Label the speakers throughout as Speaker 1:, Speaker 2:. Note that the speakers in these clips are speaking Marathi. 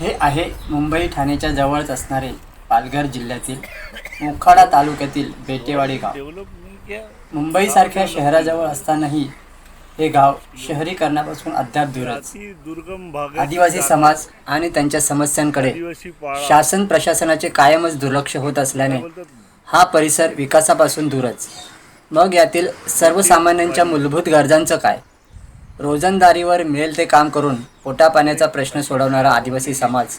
Speaker 1: हे आहे मुंबई ठाण्याच्या जवळच असणारे पालघर जिल्ह्यातील मोखाडा तालुक्यातील बेटेवाडी गाव. मुंबईसारख्या शहराजवळ असतानाही हे गाव शहरीकरणापासून अद्याप दूरच. आदिवासी समाज आणि त्यांच्या समस्यांकडे शासन प्रशासनाचे कायमच दुर्लक्ष होत असल्याने हा परिसर विकासापासून दूरच. मग यातील सर्वसामान्यांच्या मूलभूत गरजांचं काय? रोजंदारीवर मिळेल ते काम करून पोटापाण्याचा प्रश्न सोडवणारा आदिवासी समाज.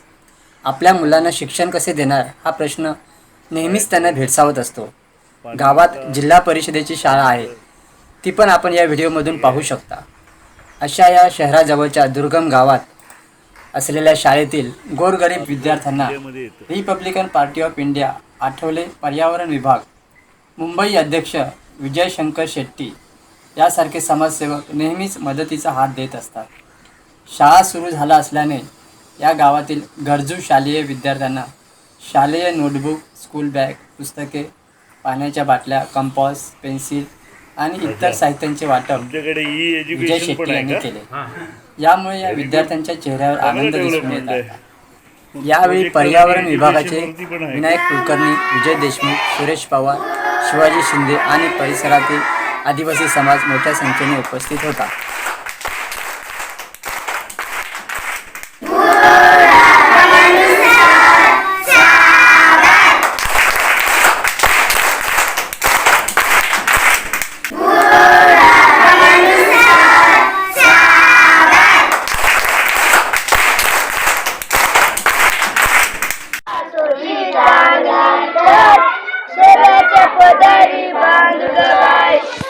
Speaker 1: आपल्या मुलांना शिक्षण कसे देणार? हा प्रश्न नेहमीच त्यांना भेडसावत असतो. गावात जिल्हा परिषदेची शाळा आहे. ती पण आपण या व्हिडिओमधून पाहू शकता. अशा या शहराजवळच्या दुर्गम गावात असलेल्या शाळेतील गोरगरीब विद्यार्थ्यांना Republican party of India Athawale पर्यावरण विभाग. मुंबई अध्यक्ष विजय शंकर शेट्टी यासारखे समाजसेवक नेहमीच मदतीचा हात देत असतात. शाळा सुरू झाला असल्याने या गावातील गरजू शालेय विद्यार्थ्यांना शालेय नोटबुक स्कूल बॅग पुस्तके पाण्याच्या बाटल्या कंपॉस पेन्सिल आणि इतर साहित्यांचे वाटप विजय
Speaker 2: एज्युकेशन पण
Speaker 1: शेट्टी यांनी
Speaker 2: आहे का?
Speaker 1: केले. यामुळे या विद्यार्थ्यांच्या चेहऱ्यावर आनंद दिसून येत आहे. यावेळी पर्यावरण विभागाचे. विनायक कुलकर्णी विजय देशमुख सुरेश पवार शिवाजी शिंदे आणि परिसरातील आदिवासी समाज मोठ्या संख्येने उपस्थित होता
Speaker 2: Bye.